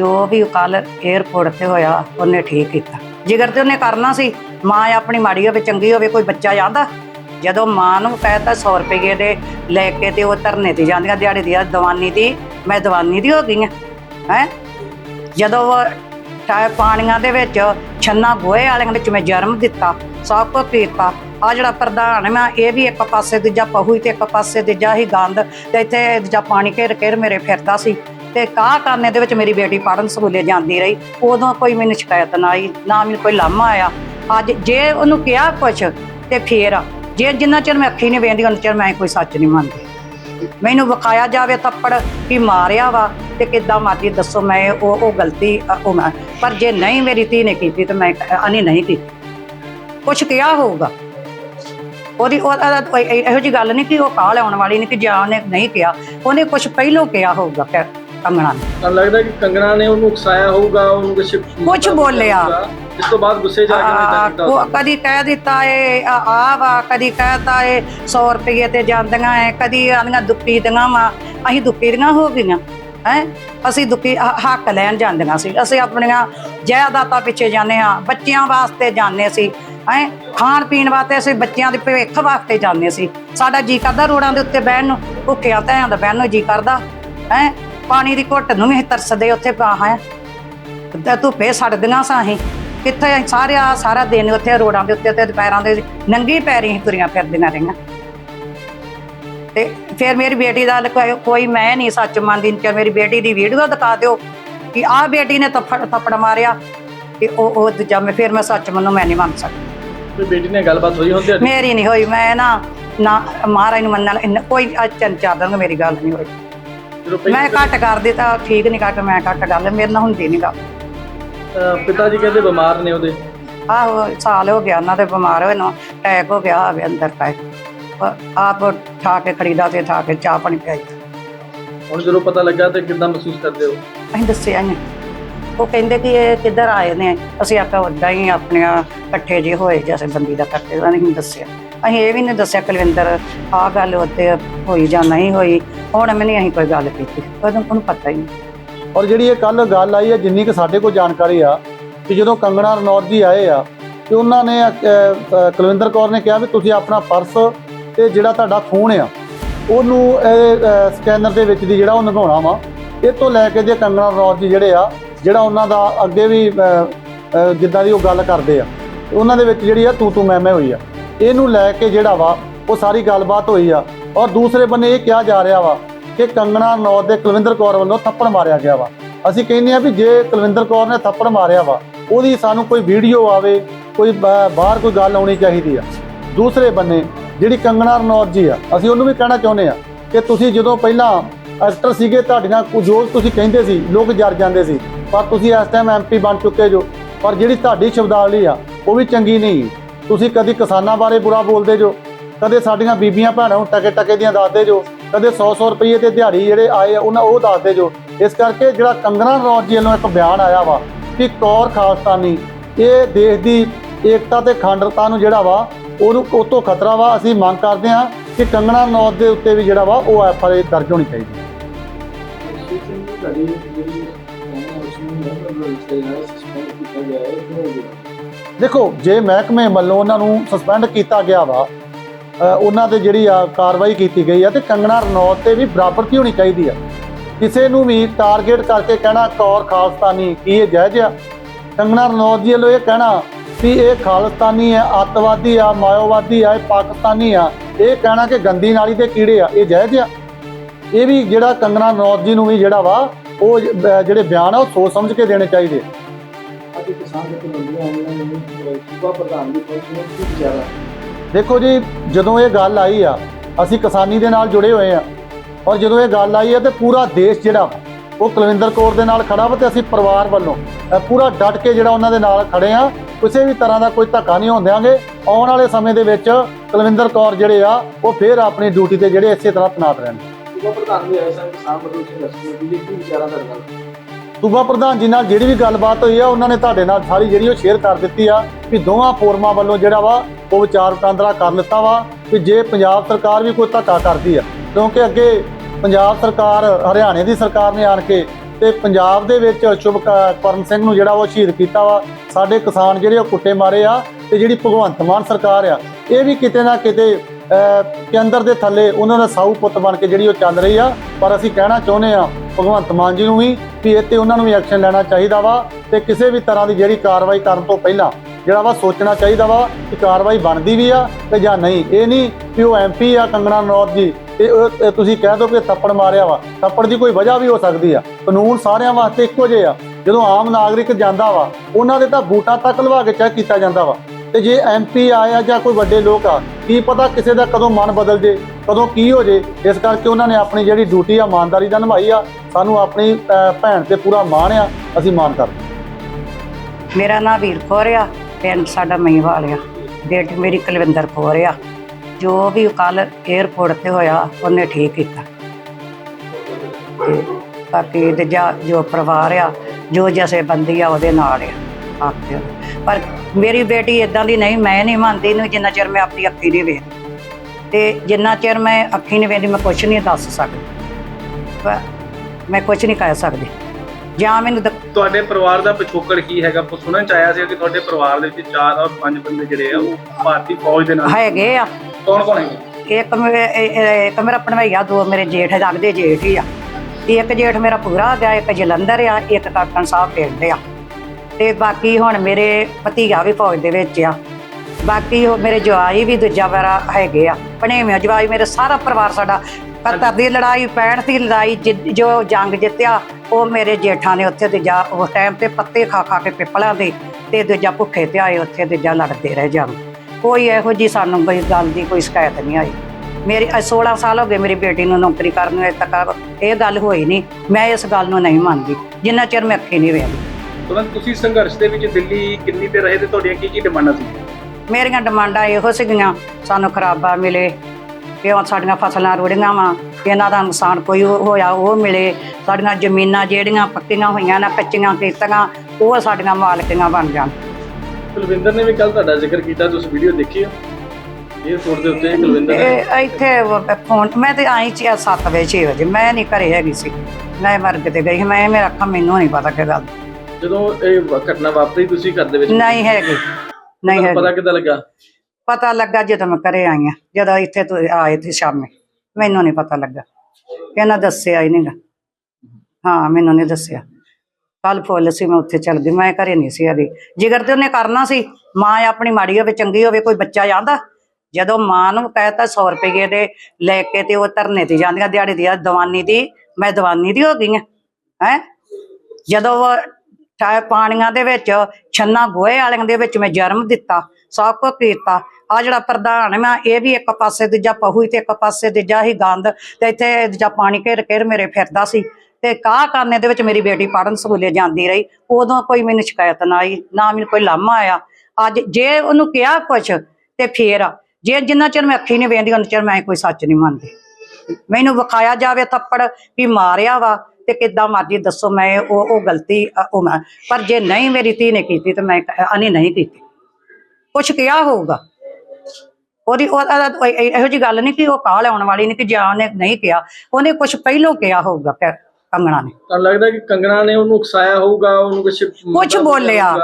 ਜੋ ਵੀ ਕੱਲ 에어ਪੋਰਟ ਤੇ ਹੋਇਆ, ਉਹਨੇ ਠੀਕ ਕੀਤਾ। ਜਿਗਰ ਤੇ ਉਹਨੇ ਕਰਨਾ ਸੀ, ਮਾਂ ਆਪਣੀ ਮਾੜੀ ਹੋਵੇ, ਚੰਗੀ ਹੋਵੇ, ਕੋਈ ਬੱਚਾ ਜਾਂਦਾ ਜਦੋਂ ਮਾਂ ਨੂੰ ਕਹਿਤਾ 100 ਰੁਪਏ ਦੇ ਲੈ ਕੇ ਤੇ ਉਹ ਧਰਨੇ ਤੇ ਜਾਂਦੀਆਂ, ਦਿਹਾੜੀ ਦੀ ਦਵਾਨੀ ਦੀ, ਮੈਂ ਦਵਾਨੀ ਦੀ ਹੋ ਗਈ ਹਾਂ ਹੈ? ਜਦੋਂ ਟਾਇ ਪਾਣੀਆਂ ਦੇ ਵਿੱਚ ਛੰਨਾ ਗੋਹੇ ਵਾਲਿਆਂ ਦੇ ਵਿੱਚ ਮੈਂ ਜਨਮ ਦਿੱਤਾ, ਸਭ ਕੁਝ ਪੀਤਾ ਆ ਜਿਹੜਾ ਪ੍ਰਧਾਨ ਮੈਂ, ਇਹ ਵੀ ਇੱਕ ਪਾਸੇ ਦੂਜਾ ਪਹੂ ਤੇ ਇੱਕ ਪਾਸੇ ਦੂਜਾ ਹੀ ਗੰਦ, ਤੇ ਇੱਥੇ ਦੂਜਾ ਪਾਣੀ ਘੇਰ ਘੇਰ ਮੇਰੇ ਫਿਰਦਾ ਸੀ। ਤੇ ਕਾਹ ਕਰਨੇ ਦੇ ਵਿੱਚ ਮੇਰੀ ਬੇਟੀ ਪੜਨ ਸਕੂਲੇ ਜਾਂਦੀ ਰਹੀ? ਉਦੋਂ ਕੋਈ ਮੈਨੂੰ ਸ਼ਿਕਾਇਤ ਨਾ ਆਈ, ਨਾ ਮੈਨੂੰ ਕੋਈ ਲਾਮਾ ਆਇਆ। ਅੱਜ ਜੇ ਉਹਨੂੰ ਕਿਹਾ ਕੁਛ ਤੇ ਫੇਰ ਜੇ ਜਿੰਨਾ ਚਿਰ ਮੈਂ ਅੱਖੀ ਨਹੀਂ ਵੇਂਦੀ ਉਹਨਾਂ ਚਿਰ ਮੈਂ ਕੋਈ ਸੱਚ ਨਹੀਂ ਮੰਨਦੀ। ਮੈਨੂੰ ਵਿਖਾਇਆ ਜਾਵੇ ਥੱਪੜ ਕਿ ਮਾਰਿਆ ਵਾ ਤੇ ਕਿੱਦਾਂ ਮਾਰੀ ਦੱਸੋ, ਮੈਂ ਉਹ ਉਹ ਗਲਤੀ ਉਹ ਮੈਂ ਪਰ ਜੇ ਨਹੀਂ ਮੇਰੀ ਧੀ ਨੇ ਕੀਤੀ ਤਾਂ ਮੈਂ ਅਨੀ ਨਹੀਂ ਕੀਤੀ। ਕੁਛ ਕਿਹਾ ਹੋਊਗਾ। ਉਹਦੀ ਉਹ- ਇਹੋ ਜੀ ਗੱਲ ਨਹੀਂ ਕਿ ਉਹ ਕਾਲ ਆਉਣ ਵਾਲੀ ਨਹੀਂ ਕਿ ਜਾਂ ਉਹਨੇ ਨਹੀਂ ਕਿਹਾ। ਉਹਨੇ ਕੁਛ ਪਹਿਲੋਂ ਕਿਹਾ ਹੋਊਗਾ ਕੰਗਣਾ। ਨੇ ਤਾਂ ਲੱਗਦਾ ਕਿ ਕੰਗਣਾ ਨੇ ਉਹਨੂੰ ਉਕਸਾਇਆ ਹੋਊਗਾ ਉਹਨੂੰ ਕੁਝ ਕੁਛ ਬੋਲਿਆ। ਇਸ ਤੋਂ ਬਾਅਦ ਗੁੱਸੇ ਜਾ ਕੇ ਉਹਨੇ ਆ, ਕੀਤਾ ਉਹ ਕਦੀ ਕਹਿ ਦਿੱਤਾ ਏ ਆ ਆ ਵਾ ਕਦੀ ਕਹਿਤਾ ਏ 100 ਰੁਪਏ ਤੇ ਜਾਂਦੀਆਂ ਏ ਕਦੀ ਆਂਦੀਆਂ ਦੁੱਪੀ ਦੀਆਂ ਵਾ ਅਸੀਂ ਦੁੱਪੀ ਦੀਆਂ ਹੋ ਗਈਆਂ ਹੈ? ਅਸੀਂ ਦੁੱਪੀ ਹ- ਹੱਕ ਲੈਣ ਜਾਂਦੀਆਂ ਸੀ। ਅਸੀਂ ਆਪਣੀਆਂ ਜਾਇਦਾਦਾਂ ਪਿੱਛੇ ਜਾਂਦੇ ਹਾਂ ਬੱਚਿਆਂ ਵਾਸਤੇ ਜਾਂਦੇ ਸੀ ਹੈ? ਖਾਣ ਪੀਣ ਵਾਸਤੇ ਅਸੀਂ ਬੱਚਿਆਂ ਦੇ ਭਵਿੱਖ ਵਾਸਤੇ ਜਾਂਦੇ ਸੀ। ਸਾਡਾ ਜੀ ਕਰਦਾ ਰੋੜਾਂ ਦੇ ਉੱਤੇ ਬਹਿਣ ਨੂੰ ਭੁੱਖਿਆਂ ਧਿਆਂ ਦਾ ਬਹਿਣ ਨੂੰ ਜੀ ਕਰਦਾ ਹੈ? ਪਾਣੀ ਦੀ ਘੁੱਟ ਨੂੰ ਵੀ ਤਰਸਦੇ ਉੱਥੇ ਪਾ ਹੈ ਤੇ ਧੁੱਪੇ ਸੜਦੀਆਂ ਸਾਂ ਅਸੀਂ। ਕਿੱਥੇ ਅਸੀਂ ਸਾਰੇ ਦਿਨ ਉੱਥੇ ਰੋਡਾਂ ਦੇ ਉੱਤੇ ਤੇ ਪੈਰਾਂ ਦੇ ਨੰਗੀ ਪੈਰੀ ਤੁਰੀਆਂ ਫਿਰਦੀਆਂ ਰਹੀਆਂ। ਤੇ ਫਿਰ ਮੇਰੀ ਬੇਟੀ ਦਾ ਕੋਈ- ਮੈਂ ਨਹੀਂ ਸੱਚ ਮੰਨਦੀ ਕਿ ਮੇਰੀ ਬੇਟੀ ਦੀ ਵੀਡੀਓ ਦਿਖਾ ਦਿਓ ਕਿ ਆਹ ਬੇਟੀ ਨੇ ਥੱਪੜ ਥੱਪੜ ਮਾਰਿਆ ਕਿ ਉਹ ਉਹ ਦੂਜਾ ਮੈਂ ਫਿਰ ਮੈਂ ਸੱਚ ਮੰਨੂ ਮੈਂ ਨਹੀਂ ਮੰਨ ਸਕਦੀ। ਬੇਟੀ ਨੇ ਗੱਲਬਾਤ ਹੋਈ ਹੁੰਦੀ ਮੇਰੀ ਨਹੀਂ ਹੋਈ ਮੈਂ ਨਾ ਨਾ ਮਹਾਰਾਜ ਨੂੰ ਮੰਨਣ ਕੋਈ ਅੱਜ ਤਿੰਨ ਚਾਰ ਦਿਨ ਮੇਰੀ ਗੱਲ ਨਹੀਂ ਹੋਈ। ਮੈਂ ਘੱਟ ਕਰਦੀ ਤਾਂ ਠੀਕ ਨਹੀਂ ਘੱਟ ਮੈਂ ਘੱਟ ਕਰ ਲੈ ਮੇਰੇ ਨਾਲ ਹੁੰਦੀ ਨਹੀਂ ਗੱਲ। ਪਿਤਾ ਜੀ ਕਹਿੰਦੇ ਬਿਮਾਰ ਨੇ ਉਹਦੇ? ਆਹੋ ਸਾਲ ਹੋ ਗਿਆ ਉਹਨਾਂ ਦੇ ਬਿਮਾਰ ਹੋਏ ਨੂੰ ਅਟੈਕ ਹੋ ਗਿਆ ਆਵੇ ਅੰਦਰ ਟੈਕ ਆਪ ਠਾ ਕੇ ਖੜੀਦਾ ਤੇ ਠਾ ਕੇ ਚਾਹ ਪਾਣੀ ਪਿਆਈ। ਹੁਣ ਜਦੋਂ ਪਤਾ ਲੱਗਾ ਤੇ ਕਿੱਦਾਂ ਮਹਿਸੂਸ ਕਰਦੇ ਹੋ? ਅਸੀਂ ਦੱਸਿਆ ਨਹੀਂ ਉਹ ਕਹਿੰਦੇ ਕਿ ਇਹ ਕਿੱਧਰ ਆਏ ਨੇ ਅਸੀਂ ਆਖਿਆ ਉਦਾਂ ਹੀ ਆਪਣੀਆਂ ਇਕੱਠੇ ਜੇ ਹੋਏ ਜਿਵੇਂ ਬੰਦੀ ਦਾ ਕਰਦੇ ਉਹਨਾਂ ਨੇ ਦੱਸਿਆ। ਅਸੀਂ ਇਹ ਵੀ ਨਹੀਂ ਦੱਸਿਆ ਕੁਲਵਿੰਦਰ ਆਹ ਗੱਲ ਉੱਤੇ ਹੋਈ ਜਾਂ ਨਹੀਂ ਹੋਈ ਹੁਣ ਮੈਂ ਅਸੀਂ ਕੋਈ ਗੱਲ ਕੀਤੀ ਉਹਨੂੰ ਉਹਨੂੰ ਪਤਾ ਹੀ ਨਹੀਂ। ਔਰ ਜਿਹੜੀ ਇਹ ਕੱਲ ਗੱਲ ਆਈ ਹੈ ਜਿੰਨੀ ਕਿ ਸਾਡੇ ਕੋਲ ਜਾਣਕਾਰੀ ਆ ਕਿ ਜਦੋਂ ਕੰਗਣਾ ਰਣੌਤ ਜੀ ਆਏ ਆ ਤੇ ਉਹਨਾਂ ਨੇ ਅ, ਅ, ਕੁਲਵਿੰਦਰ ਕੌਰ ਨੇ ਕਿਹਾ ਵੀ ਤੁਸੀਂ ਆਪਣਾ ਪਰਸ ਤੇ ਜਿਹੜਾ ਤੁਹਾਡਾ ਫੋਨ ਆ ਉਹਨੂੰ ਇਹ ਸਕੈਨਰ ਦੇ ਵਿੱਚ ਦੀ ਜਿਹੜਾ ਉਹ ਨਗਾਉਣਾ ਵਾ ਇਹ ਤੋਂ ਲੈ ਕੇ ਜੇ ਕੰਗਣਾ ਰਣੌਤ ਜੀ ਜਿਹੜੇ ਆ ਜਿਹੜਾ ਉਹਨਾਂ ਦਾ ਅੱਗੇ ਵੀ ਅ, ਅ, ਜਿੱਦਾਂ ਦੀ ਉਹ ਗੱਲ ਕਰਦੇ ਆ ਉਹਨਾਂ ਦੇ ਵਿੱਚ ਜਿਹੜੀ ਆ ਤੂੰ ਤੂੰ ਮੈਂ ਮੈਂ ਹੋਈ ਆ। ਇਹਨੂੰ ਲੈ ਕੇ ਜਿਹੜਾ ਵਾ, ਉਹ ਸਾਰੀ ਗੱਲਬਾਤ ਹੋਈ ਆ। ਔਰ ਦੂਸਰੇ ਬੰਨੇ ਇਹ ਕਿਹਾ ਜਾ ਰਿਹਾ ਵਾ ਕਿ ਕੰਗਣਾ ਰਣੌਤ ਦੇ ਕੁਲਵਿੰਦਰ ਕੌਰ ਵੱਲੋਂ ਥੱਪੜ ਮਾਰਿਆ ਗਿਆ ਵਾ। ਅਸੀਂ ਕਹਿੰਦੇ ਆ ਵੀ ਜੇ ਕੁਲਵਿੰਦਰ ਕੌਰ ਨੇ ਥੱਪੜ ਮਾਰਿਆ ਵਾ, ਉਹਦੀ ਸਾਨੂੰ ਕੋਈ ਵੀਡੀਓ ਆਵੇ, ਕੋਈ ਬਾ- ਬਾਹਰ ਕੋਈ ਗੱਲ ਆਉਣੀ ਚਾਹੀਦੀ ਆ। ਦੂਸਰੇ ਬੰਨੇ ਜਿਹੜੀ ਕੰਗਣਾ ਰਣੌਤ ਜੀ ਆ, ਅਸੀਂ ਉਹਨੂੰ ਵੀ ਕਹਿਣਾ ਚਾਹੁੰਦੇ ਆ ਕਿ ਤੁਸੀਂ ਜਦੋਂ ਪਹਿਲਾਂ ਐਕਟਰ ਸੀਗੇ ਤੁਹਾਡੀਆਂ ਕੁ- ਜੋ ਤੁਸੀਂ ਕਹਿੰਦੇ ਸੀ, ਲੋਕ ਜਰ ਜਾਂਦੇ ਸੀ, ਪਰ ਤੁਸੀਂ ਇਸ ਟਾਈਮ ਐਮਪੀ ਬਣ ਚੁੱਕੇ ਜੋ। ਪਰ ਜਿਹੜੀ ਤੁਹਾਡੀ ਸ਼ਬਦਾਵਲੀ ਆ, ਉਹ ਵੀ ਚੰਗੀ ਨਹੀਂ। ਤੁਸੀਂ ਕਦੀ ਕਿਸਾਨਾਂ ਬਾਰੇ ਬੁਰਾ ਬੋਲਦੇ ਜੋ? ਕਦੇ ਸਾਡੀਆਂ ਬੀਬੀਆਂ ਭੈਣਾਂ ਨੂੰ ਟਕੇ ਟਕੇ ਦੀਆਂ ਦੱਸਦੇ ਜੋ? ਕਦੇ 100-100 ਰੁਪਏ ਤੇ ਦਿਹਾੜੀ ਜਿਹੜੇ ਆਏ ਆ, ਉਹਨਾਂ ਉਹ ਦੱਸਦੇ ਜੋ? ਇਸ ਕਰਕੇ ਜਿਹੜਾ ਕੰਗਣਾ ਰਣੌਤ ਜੀ ਵੱਲੋਂ ਇੱਕ ਬਿਆਨ ਆਇਆ ਵਾ ਕਿ ਕੌਰ ਖਾਲਸਤਾਨੀ ਇਹ ਦੇਸ਼ ਦੀ ਏਕਤਾ ਤੇ ਅਖੰਡਤਾ ਨੂੰ ਜਿਹੜਾ ਵਾ ਉਹਨੂੰ ਉਹ ਤੋਂ ਖਤਰਾ ਵਾ ਅਸੀਂ ਮੰਗ ਕਰਦੇ ਹਾਂ ਕਿ ਕੰਗਣਾ ਰਣੌਤ ਦੇ ਉੱਤੇ ਵੀ ਜਿਹੜਾ ਵਾ ਉਹ ਐਫ ਆਰ ਆਈ ਦਰਜ ਹੋਣੀ ਚਾਹੀਦੀ ਹੈ। ਦੇਖੋ, ਜੇ ਮਹਿਕਮੇ ਵੱਲੋਂ ਉਹਨਾਂ ਨੂੰ ਸਸਪੈਂਡ ਕੀਤਾ ਗਿਆ ਵਾ ਉਹਨਾਂ ਤੇ ਜਿਹੜੀ ਆ ਕਾਰਵਾਈ ਕੀਤੀ ਗਈ ਆ ਤੇ ਕੰਗਣਾ ਰਣੌਤ ਤੇ ਵੀ ਬਰਾਬਰਤੀ ਹੋਣੀ ਚਾਹੀਦੀ ਆ। ਕਿਸੇ ਨੂੰ ਵੀ ਟਾਰਗੇਟ ਕਰਕੇ ਕਹਿਣਾ ਕੌਰ ਖਾਲਸਤਾਨੀ ਕੀ ਇਹ ਜਾਇਜ਼ ਆ? ਕੰਗਣਾ ਰਣੌਤ ਜੀ ਵੱਲੋਂ ਇਹ ਕਹਿਣਾ ਵੀ ਇਹ ਖਾਲਸਤਾਨੀ ਆ, ਅੱਤਵਾਦੀ ਆ ਮਾਇਓਵਾਦੀ ਆ, ਇਹ ਪਾਕਿਸਤਾਨੀ ਆ, ਇਹ ਕਹਿਣਾ ਕਿ ਗੰਦੀ ਨਾਲੀ ਦੇ ਕੀੜੇ ਆ, ਇਹ ਜਾਇਜ਼ ਆ? ਇਹ ਵੀ ਜਿਹੜਾ ਕੰਗਣਾ ਰਣੌਤ ਜੀ ਨੂੰ ਵੀ ਜਿਹੜਾ ਵਾ, ਉਹ ਜਿਹੜੇ ਬਿਆਨ ਆ, ਉਹ ਸੋਚ ਸਮਝ ਕੇ ਦੇਣੇ ਚਾਹੀਦੇ ਅੱਜ ਕਿਸਾਨ ਦੇ ਆਈਆਂ ਨੇ ਸੂਬਾ ਪ੍ਰਧਾਨ ਦੀ ਪਹੁੰਚ ਕੀ ਵਿਚਾਰਾ ਦੇਖੋ ਜੀ, ਜਦੋਂ ਇਹ ਗੱਲ ਆਈ ਆ, ਅਸੀਂ ਕਿਸਾਨੀ ਦੇ ਨਾਲ ਜੁੜੇ ਹੋਏ ਆ। ਔਰ ਜਦੋਂ ਇਹ ਗੱਲ ਆਈ ਆ ਤੇ ਪੂਰਾ ਦੇਸ਼ ਜਿਹੜਾ ਉਹ ਕੁਲਵਿੰਦਰ ਕੌਰ ਦੇ ਨਾਲ ਖੜਾ ਵਾ ਤੇ ਅਸੀਂ ਪਰਿਵਾਰ ਵੱਲੋਂ ਪੂਰਾ ਡਟ ਕੇ ਜਿਹੜਾ ਉਹਨਾਂ ਦੇ ਨਾਲ ਖੜੇ ਆ, ਕਿਸੇ ਵੀ ਤਰ੍ਹਾਂ ਦਾ ਕੋਈ ਧੱਕਾ ਨਹੀਂ ਹੋਣ ਦਿਆਂਗੇ। ਆਉਣ ਵਾਲੇ ਸਮੇਂ ਦੇ ਵਿੱਚ ਕੁਲਵਿੰਦਰ ਕੌਰ ਜਿਹੜੇ ਆ, ਉਹ ਫੇਰ ਆਪਣੀ ਡਿਊਟੀ ਤੇ ਜਿਹੜੇ ਇਸੇ ਤਰ੍ਹਾਂ ਤੈਨਾਤ ਰਹਿਣ ਸੂਬਾ ਪ੍ਰਧਾਨ ਵੀ ਆਏ ਸਨ, ਕਿਸਾਨ ਮਜ਼ਦੂਰ ਸੰਘਰਸ਼ ਕਮੇਟੀ ਦੇ ਕੀ ਵਿਚਾਰਾ ਦਾ ਸੂਬਾ ਪ੍ਰਧਾਨ ਜੀ ਨਾਲ ਜਿਹੜੀ ਵੀ ਗੱਲਬਾਤ ਹੋਈ ਆ, ਉਹਨਾਂ ਨੇ ਤੁਹਾਡੇ ਨਾਲ ਸਾਰੀ ਜਿਹੜੀ ਉਹ ਸ਼ੇਅਰ ਕਰ ਦਿੱਤੀ ਆ ਕਿ ਦੋਵਾਂ ਫੋਰਮਾਂ ਵੱਲੋਂ ਜਿਹੜਾ ਵਾ ਉਹ ਵਿਚਾਰ ਵਟਾਂਦਰਾ ਕਰ ਲਿੱਤਾ ਵਾ ਕਿ ਜੇ ਪੰਜਾਬ ਸਰਕਾਰ ਵੀ ਕੋਈ ਧੱਕਾ ਕਰਦੀ ਆ, ਕਿਉਂਕਿ ਅੱਗੇ ਪੰਜਾਬ ਸਰਕਾਰ, ਹਰਿਆਣੇ ਦੀ ਸਰਕਾਰ ਨੇ ਆਣ ਕੇ ਤੇ ਪੰਜਾਬ ਦੇ ਵਿੱਚ ਸ਼ੁਭਕਰਨ ਸਿੰਘ ਨੂੰ ਜਿਹੜਾ ਉਹ ਸ਼ਹੀਦ ਕੀਤਾ ਵਾ, ਸਾਡੇ ਕਿਸਾਨ ਜਿਹੜੇ ਉਹ ਕੁੱਟੇ ਮਾਰੇ ਆ ਤੇ ਜਿਹੜੀ ਭਗਵੰਤ ਮਾਨ ਸਰਕਾਰ ਆ, ਇਹ ਵੀ ਕਿਤੇ ਨਾ ਕਿਤੇ ਕੇਂਦਰ ਦੇ ਥੱਲੇ ਉਹਨਾਂ ਦਾ ਸਾਊ ਪੁੱਤ ਬਣ ਕੇ ਜਿਹੜੀ ਉਹ ਚੱਲ ਰਹੀ ਆ, ਪਰ ਅਸੀਂ ਕਹਿਣਾ ਚਾਹੁੰਦੇ ਆ ਭਗਵੰਤ ਮਾਨ ਜੀ ਨੂੰ ਵੀ ਕਿ ਇਹ ਤੇ ਉਹਨਾਂ ਨੂੰ ਵੀ ਐਕਸ਼ਨ ਲੈਣਾ ਚਾਹੀਦਾ ਵਾ ਤੇ ਕਿਸੇ ਵੀ ਤਰ੍ਹਾਂ ਦੀ ਜਿਹੜੀ ਕਾਰਵਾਈ ਕਰਨ ਤੋਂ ਪਹਿਲਾਂ ਜਿਹੜਾ ਵਾ ਸੋਚਣਾ ਚਾਹੀਦਾ ਵਾ ਕਿ ਕਾਰਵਾਈ ਬਣਦੀ ਵੀ ਆ ਤੇ ਜਾਂ ਨਹੀਂ। ਇਹ ਨਹੀਂ ਕਿ ਉਹ ਐਮਪੀ ਆ ਕੰਗਣਾ ਰਣੌਤ ਜੀ, ਤੇ ਤੁਸੀਂ ਕਹਿ ਦਿਓ ਕਿ ਥੱਪੜ ਮਾਰਿਆ ਵਾ। ਥੱਪੜ ਦੀ ਕੋਈ ਵਜ੍ਹਾ ਵੀ ਹੋ ਸਕਦੀ ਆ। ਕਾਨੂੰਨ ਸਾਰਿਆਂ ਵਾਸਤੇ ਇੱਕੋ ਜਿਹੇ ਆ। ਜਦੋਂ ਆਮ ਨਾਗਰਿਕ ਜਾਂਦਾ ਵਾ, ਉਹਨਾਂ ਦੇ ਤਾਂ ਬੂਟਾਂ ਤੱਕ ਲਵਾ ਕੇ ਚੈੱਕ ਕੀਤਾ ਜਾਂਦਾ ਵਾ। ਤੇ ਜੇ ਐਮਪੀ ਆਇਆ ਜਾਂ ਕੋਈ ਵੱਡੇ ਲੋਕ ਆ, ਕੀ ਪਤਾ ਕਿਸੇ ਦਾ ਕਦੋਂ ਮਨ ਬਦਲ ਜੇ, ਕਦੋਂ ਕੀ ਹੋ ਜੇ। ਇਸ ਕਰਕੇ ਉਹਨਾਂ ਨੇ ਆਪਣੀ ਜਿਹੜੀ ਡਿਊਟੀ ਆ, ਇਮਾਨਦਾਰੀ ਦਾ ਨਿਭਾਈ ਆ। ਸਾਨੂੰ ਆਪਣੀ ਭੈਣ ਤੇ ਪੂਰਾ ਮਾਣ ਆ, ਅਸੀਂ ਮਾਣ ਕਰਦੇ ਮੇਰਾ ਨਾਮ ਵੀਰ ਕੌਰ ਆ, ਪਿੰਡ ਸਾਡਾ ਮਈਵਾਲ ਆ। ਬੇਟੀ ਮੇਰੀ ਕੁਲਵਿੰਦਰ ਕੌਰ ਆ। ਜੋ ਵੀ ਕੱਲ 에ਅਰਪੋਰਟ ਤੇ ਹੋਇਆ, ਉਹਨੇ ਠੀਕ ਕੀਤਾ। ਬਾਕੀ ਦੂਜਾ ਜੋ ਪਰਿਵਾਰ ਆ, ਜੋ ਜਸੇ ਬੰਦੀ ਆ, ਉਹਦੇ ਨਾਲ ਆ ਆਪੇ ਪਰ ਮੇਰੀ ਬੇਟੀ ਇਦਾਂ ਦੀ ਨਹੀਂ ਮੈਂ ਨਹੀਂ ਮੰਨਦੀ ਨੂੰ ਜਿੰਨਾ ਚਿਰ ਮੈਂ ਆਪਣੀ ਅੱਖੀ ਨਹੀਂ ਵੇਖ ਤੇ ਜਿੰਨਾ ਚਿਰ ਮੈਂ ਅੱਖੀ ਨਹੀਂ ਵੇਖਦੀ ਮੈਂ ਕੁਝ ਨਹੀਂ ਦੱਸ ਸਕਦੀ। ਮੈਂ ਕੁਝ ਨਹੀਂ ਕਹਿ ਸਕਦੀ। ਜਾਂ ਮੈਨੂੰ ਤੁਹਾਡੇ ਪਰਿਵਾਰ ਦਾ ਪਿਛੋਕੜ ਕੀ ਹੈਗਾ? ਸੁਣਨ ਚ ਆਇਆ ਸੀ ਕਿ ਤੁਹਾਡੇ ਪਰਿਵਾਰ ਦੇ ਵਿੱਚ ਚਾਰ ਔਰ ਪੰਜ ਬੰਦੇ ਜਿਹੜੇ ਆ ਉਹ ਭਾਰਤੀ ਫੌਜ ਦੇ ਨਾਲ ਹੈਗੇ ਆ। ਕੌਣ ਕੌਣ ਹੈਗੇ? ਇੱਕ ਮੇਰੇ ਇੱਕ ਮੇਰਾ ਭਣਵਈਆ ਦੋ ਮੇਰੇ ਜੇਠ ਲੱਗਦੇ ਜੇਠ ਹੀ ਆ। ਇੱਕ ਜੇਠ ਮੇਰਾ ਪੂਰਾ ਗਿਆ ਇੱਕ ਜਲੰਧਰ ਆ ਇੱਕ ਕਾਕਣ ਸਾਹਿਬ ਪਿੰਡ ਆ। ਤੇ ਬਾਕੀ ਹੁਣ ਮੇਰੇ ਭਤੀਆ ਵੀ ਫੌਜ ਦੇ ਵਿੱਚ ਆ। ਬਾਕੀ ਉਹ ਮੇਰੇ ਜਵਾਈ ਵੀ ਦੂਜਾ ਮੇਰਾ ਹੈਗੇ ਆ। ਭਣੇਵੇਂ ਜਵਾਈ ਮੇਰੇ ਸਾਰਾ ਪਰਿਵਾਰ ਸਾਡਾ 71 ਦੀ ਲੜਾਈ 65 ਦੀ ਲੜਾਈ ਜਿ- ਜੋ ਜੰਗ ਜਿੱਤਿਆ ਉਹ ਮੇਰੇ ਜੇਠਾਂ ਨੇ ਉੱਥੇ ਦੂਜਾ ਉਸ ਟਾਈਮ ਤੇ ਪੱਤੇ ਖਾ ਖਾ ਕੇ ਪਿੱਪਲਾਂ ਦੇ ਤੇ ਦੂਜਾ ਭੁੱਖੇ ਤੇ ਆਏ ਉੱਥੇ ਦੂਜਾ ਲੜਦੇ ਰਹੇ ਜੰਗ। ਕੋਈ ਇਹੋ ਜੀ ਸਾਨੂੰ ਕੋਈ ਗੱਲ ਦੀ ਕੋਈ ਸ਼ਿਕਾਇਤ ਨਹੀਂ ਆਈ। ਮੇਰੀ ਅੱਜ 16 ਸਾਲ ਹੋ ਗਏ ਮੇਰੀ ਬੇਟੀ ਨੂੰ ਨੌਕਰੀ ਕਰਨ ਨੂੰ ਅਜੇ ਤੱਕ ਇਹ ਗੱਲ ਹੋਈ ਨਹੀਂ। ਮੈਂ ਇਸ ਗੱਲ ਨੂੰ ਨਹੀਂ ਮੰਨਦੀ ਜਿੰਨਾ ਚਿਰ ਮੈਂ ਅੱਖੀ ਨਹੀਂ ਵੇਖਦੀ। ਤੁਰੰਤ ਤੁਸੀਂ ਸੰਘਰਸ਼ ਦੇ ਵਿੱਚ ਦਿੱਲੀ ਕਿੰਨੀ ਤੇ ਰਹੇ ਤੇ ਤੁਹਾਡੀਆਂ ਕੀ ਕੀ ਡਿਮਾਂਡਾਂ ਸੀ? ਮੇਰੀਆਂ ਡਿਮਾਂਡਾਂ ਇਹੋ ਸੀਗੀਆਂ ਸਾਨੂੰ ਖਰਾਬਾ ਮਿਲੇ ਕਿ ਸਾਡੀਆਂ ਫਸਲਾਂ ਰੁੜੀਆਂ ਵਾ ਇਹਨਾਂ ਦਾ ਨੁਕਸਾਨ ਕੋਈ ਹੋਇਆ ਉਹ ਮਿਲੇ ਸਾਡੀਆਂ ਜ਼ਮੀਨਾਂ ਜਿਹੜੀਆਂ ਪੱਕੀਆਂ ਹੋਈਆਂ ਨਾ ਕੱਚੀਆਂ ਕੀਤੀਆਂ ਉਹ ਸਾਡੀਆਂ ਮਾਲਕੀਆਂ ਬਣ ਜਾਣ। ਕੁਲਵਿੰਦਰ ਨੇ ਵੀ ਕੱਲ ਤੁਹਾਡਾ ਜ਼ਿਕਰ ਕੀਤਾ ਤੁਸੀਂ ਵੀਡੀਓ ਦੇਖੀ ਹੋ 에어ਪੋਰਟ ਦੇ ਉੱਤੇ ਕੁਲਵਿੰਦਰ ਨੇ ਇੱਥੇ ਫੋਨ ਮੈਂ ਤੇ ਆਈ ਸੀ 7 ਵਜੇ 6 ਵਜੇ ਮੈਂ ਨਹੀਂ ਘਰੇ ਹੈਗੀ ਸੀ। ਮੈਂ ਮਰਗ ਤੇ ਗਈ। ਮੈਂ ਮੇਰਾ ਅੱਖਾਂ ਮੈਨੂੰ ਨਹੀਂ ਪਤਾ ਕੀ ਗੱਲ ਜਦੋਂ ਇਹ ਵ- ਘਟਨਾ ਵਾਪਰੀ ਤੁਸੀਂ ਘਰ ਦੇ ਵਿੱਚ ਨਹੀਂ ਹੈਗੀ। ਨਹੀਂ ਤੁਹਾਨੂੰ ਹੈਗੀ। ਪਤਾ ਕਿੱਦਾਂ ਲੱਗਾ? ਪਤਾ ਲੱਗਾ ਜਦੋਂ ਮੈਂ ਘਰੇ ਆਈ ਆ ਜਦੋਂ ਇੱਥੇ ਤੁਸੀਂ ਆਏ ਸੀ ਸ਼ਾਮੇ। ਮੈਨੂੰ ਨਹੀਂ ਪਤਾ ਲੱਗਾ। ਇਹਨਾਂ ਦੱਸਿਆ ਹੀ ਨਹੀਂਗਾ ਹਾਂ ਮੈਨੂੰ ਨਹੀਂ ਦੱਸਿਆ। ਕੱਲ ਫੁੱਲ ਸੀ ਮੈਂ ਉੱਥੇ ਚਲ ਗਈ। ਮੈਂ ਘਰੇ ਨਹੀਂ ਸੀ ਹੈਗੀ ਜਿਗਰ ਤੇ ਉਹਨੇ ਕਰਨਾ ਸੀ ਮਾਂ ਆਪਣੀ ਮਾੜੀ ਹੋਵੇ ਚੰਗੀ ਹੋਵੇ ਕੋਈ ਬੱਚਾ ਜਾਂਦਾ। ਜਦੋਂ ਮਾਂ ਨੂੰ ਕਹਿਤਾ 100 ਰੁਪਏ ਦੇ ਲੈ ਕੇ ਤੇ ਉਹ ਧਰਨੇ ਤੇ ਜਾਂਦੀਆਂ ਦਿਹਾੜੀ ਦੀ ਦਵਾਨੀ ਦੀ ਮੈਂ ਦਵਾਨੀ ਦੀ ਹੋ ਗਈ ਆ ਹੈ? ਜਦੋਂ ਉਹ ਠਾ- ਪਾਣੀਆਂ ਦੇ ਵਿੱਚ, ਛੰਨਾ ਗੋਹੇ ਵਾਲਿਆਂ ਦੇ ਵਿੱਚ ਮੈਂ ਜਨਮ ਦਿੱਤਾ, ਸਭ ਕੁਝ ਕੀਤਾ। ਆ ਜਿਹੜਾ ਪ੍ਰਧਾਨ ਮੈਂ, ਇਹ ਵੀ ਇੱਕ ਪਾਸੇ ਦੂਜਾ ਪਹੂ ਤੇ ਇੱਕ ਪਾਸੇ ਦੂਜਾ ਹੀ ਗੰਦ ਤੇ ਇੱਥੇ ਦੂਜਾ ਪਾਣੀ ਘੇਰ ਘੇਰ ਮੇਰੇ ਫਿਰਦਾ ਸੀ। ਤੇ ਕਾਹ ਕਰਨੇ ਦੇ ਵਿੱਚ ਮੇਰੀ ਬੇਟੀ ਪੜਨ ਸਕੂਲੇ ਜਾਂਦੀ ਰਹੀ। ਉਦੋਂ ਕੋਈ ਮੈਨੂੰ ਸ਼ਿਕਾਇਤ ਨਾ ਆਈ, ਨਾ ਮੈਨੂੰ ਕੋਈ ਲਾਮਾ ਆਇਆ। ਅੱਜ ਜੇ ਉਹਨੂੰ ਕਿਹਾ ਕੁਛ ਤੇ ਫੇਰ ਜੇ ਜਿੰਨਾ ਚਿਰ ਮੈਂ ਅੱਖੀ ਨਹੀਂ ਵੇਂਦੀ ਉਹਨਾਂ ਚਿਰ ਮੈਂ ਕੋਈ ਸੱਚ ਨਹੀਂ ਮੰਨਦੀ। ਮੈਨੂੰ ਵਿਖਾਇਆ ਜਾਵੇ ਥੱਪੜ ਵੀ ਮਾਰਿਆ ਵਾ। ਤੇ ਕਿੱਦਾਂ ਮਰਜ਼ੀ ਦੱਸੋ ਮੈਂ ਉਹ ਉਹ ਗਲਤੀ ਉਹ ਮੈਂ ਪਰ ਜੇ ਨਹੀਂ ਮੇਰੀ ਧੀ ਨੇ ਕੀਤੀ ਤੇ ਮੈਂ ਅਨੇ ਨਹੀਂ ਕੀਤੀ। ਕੁਛ ਕਿਹਾ ਹੋਊਗਾ। ਉਹਦੀ ਉਹ- ਉਹਦਾ- ਇਹ- ਇਹ- ਇਹੋ ਜੀ ਗੱਲ ਨਹੀਂ ਕਿ ਉਹ ਕਾਲ ਆਉਣ ਵਾਲੀ ਨਹੀਂ ਕਿ ਜਾਂ ਉਹਨੇ ਨਹੀਂ ਕਿਹਾ। ਉਹਨੇ ਕੁਛ ਪਹਿਲੋਂ ਕਿਹਾ ਹੋਊਗਾ ਕੰਗਣਾ ਨੇ। ਤੁਹਾਨੂੰ ਲੱਗਦਾ ਕਿ ਕੰਗਣਾ ਨੇ ਉਹਨੂੰ ਉਕਸਾਇਆ ਹੋਊਗਾ ਉਹਨੂੰ ਕੁਝ ਕੁਛ ਬੋਲਿਆ।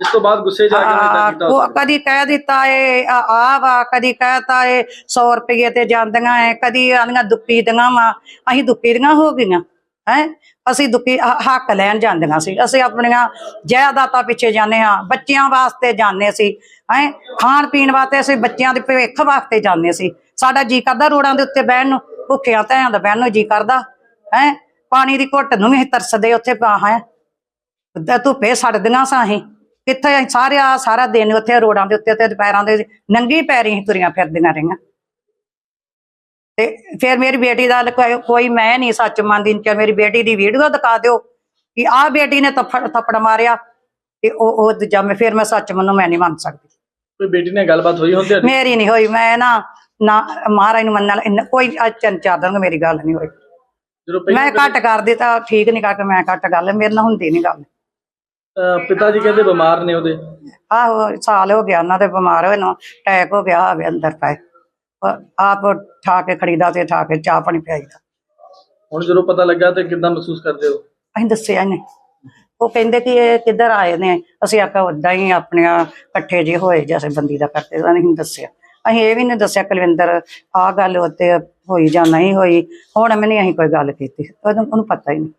ਇਸ ਤੋਂ ਬਾਅਦ ਗੁੱਸੇ ਜਾ ਕੇ ਉਹਨੇ ਕੀਤਾ ਉਹ। ਕਦੀ ਕਹਿ ਦਿੱਤਾ ਏ ਆ ਆ ਵਾ ਕਦੀ ਕਹਿਤਾ ਏ 100 ਰੁਪਏ ਤੇ ਜਾਂਦੀਆਂ ਏ ਕਦੀ ਆਂਦੀਆਂ ਦੁੱਪੀ ਦੀਆਂ ਵਾ ਅਸੀਂ ਦੁੱਪੀ ਦੀਆਂ ਹੋ ਗਈਆਂ। ਹੈ? ਅਸੀਂ ਦੁਖੀ ਹੱਕ ਲੈਣ ਜਾਂਦੀਆਂ ਸੀ। ਅਸੀਂ ਆਪਣੀਆਂ ਜਾਇਦਾਦਾਂ ਪਿੱਛੇ ਜਾਂਦੇ ਹਾਂ, ਬੱਚਿਆਂ ਵਾਸਤੇ ਜਾਂਦੇ ਸੀ। ਹੈ? ਖਾਣ ਪੀਣ ਵਾਸਤੇ ਅਸੀਂ ਬੱਚਿਆਂ ਦੇ ਭਵਿੱਖ ਵਾਸਤੇ ਜਾਂਦੇ ਸੀ। ਸਾਡਾ ਜੀ ਕਰਦਾ ਰੋੜਾਂ ਦੇ ਉੱਤੇ ਬਹਿਣ ਨੂੰ, ਭੁੱਖਿਆਂ ਧਿਆਂ ਦਾ ਬਹਿਣ ਨੂੰ ਜੀ ਕਰਦਾ। ਹੈ? ਪਾਣੀ ਦੀ ਘੁੱਟ ਨੂੰ ਵੀ ਅਸੀਂ ਤਰਸਦੇ ਉੱਥੇ ਪਾ, ਹੈ? ਧੁੱਪੇ ਸੜਦੀਆਂ ਸਾਂ ਅਸੀਂ। ਕਿੱਥੇ ਅਸੀਂ ਸਾਰੇ ਸਾਰਾ ਦਿਨ ਉੱਥੇ ਰੋਡਾਂ ਦੇ ਉੱਤੇ ਤੇ ਦੁਪਹਿਰਾਂ ਦੇ ਨੰਗੀ ਪੈਰੀ ਅਸੀਂ ਤੁਰੀਆਂ ਫਿਰਦੀਆਂ ਰਹੀਆਂ। ਤੇ ਫਿਰ ਮੇਰੀ ਬੇਟੀ ਦਾ ਕੋਈ- ਮੈਂ ਨਹੀਂ ਸੱਚ ਮੰਨਦੀ ਕਿ ਮੇਰੀ ਬੇਟੀ ਦੀ ਵੀਡੀਓ ਦਿਖਾ ਦਿਓ ਕਿ ਆਹ ਬੇਟੀ ਨੇ ਥੱਪੜ ਥੱਪੜ ਮਾਰਿਆ ਤੇ ਉਹ ਉਹ ਦੂਜਾ ਮੈਂ ਫਿਰ ਮੈਂ ਸੱਚ ਮੰਨੂ ਮੈਂ ਨਹੀਂ ਮੰਨ ਸਕਦੀ। ਕੋਈ ਬੇਟੀ ਨਾਲ ਗੱਲਬਾਤ ਹੋਈ ਹੁੰਦੀ ਮੇਰੀ ਨਹੀਂ ਹੋਈ ਮੈਂ ਨਾ ਨਾ ਮਹਾਰਾਜ ਨੂੰ ਮੰਨਣ ਇੰਨਾ- ਕੋਈ ਅੱਜ ਤਿੰਨ ਚਾਰ ਦਿਨ ਮੇਰੀ ਗੱਲ ਨਹੀਂ ਹੋਈ। ਮੈਂ ਘੱਟ ਕਰਦੀ ਤਾਂ ਠੀਕ ਨਹੀਂ ਕਰਕੇ ਮੈਂ ਘੱਟ ਗੱਲ ਮੇਰੇ ਨਾਲ ਹੁੰਦੀ ਨਹੀਂ ਗੱਲ। ਪਿਤਾ ਜੀ ਕਹਿੰਦੇ ਬਿਮਾਰ ਨੇ ਉਹਦੇ। ਆਹੋ ਸਾਲ ਹੋ ਗਿਆ ਉਹਨਾਂ ਦੇ ਬਿਮਾਰ ਹੋਏ ਨੂੰ ਅਟੈਕ ਹੋ ਗਿਆ ਹੋਵੇ ਅੰਦਰ ਪਏ। ਆਪ ਠਾ ਕੇ ਖੜੀਦਾ ਤੇ ਠਾ ਕੇ ਚਾਹ ਪਾਣੀ ਪਿਆਈਦਾ। ਹੁਣ ਜਦੋਂ ਪਤਾ ਲੱਗਾ ਤੇ ਕਿੱਦਾਂ ਮਹਿਸੂਸ ਕਰਦੇ ਹੋ? ਅਸੀਂ ਦੱਸਿਆ ਹੀ ਨਹੀਂ ਉਹ ਕਹਿੰਦੇ ਕਿ ਇਹ ਕਿੱਧਰ ਆਏ ਨੇ? ਅਸੀਂ ਆਖਿਆ ਉਦਾਂ ਹੀ ਆਪਣੀਆਂ ਇਕੱਠੇ ਜੇ ਹੋਏ ਜੈਸੇ ਬੰਦੀ ਦਾ ਕਰਦੇ ਉਹਨਾਂ ਨੇ ਨਹੀਂ ਦੱਸਿਆ। ਅਸੀਂ ਇਹ ਵੀ ਨਹੀਂ ਦੱਸਿਆ ਕੁਲਵਿੰਦਰ ਆਹ ਗੱਲ ਉੱਤੇ ਹੋਈ ਜਾਂ ਨਹੀਂ ਹੋਈ। ਹੁਣ ਮੈਨੇ ਅਸੀਂ ਕੋਈ ਗੱਲ ਕੀਤੀ। ਉਹਨੂੰ ਪਤਾ ਹੀ ਨਹੀਂ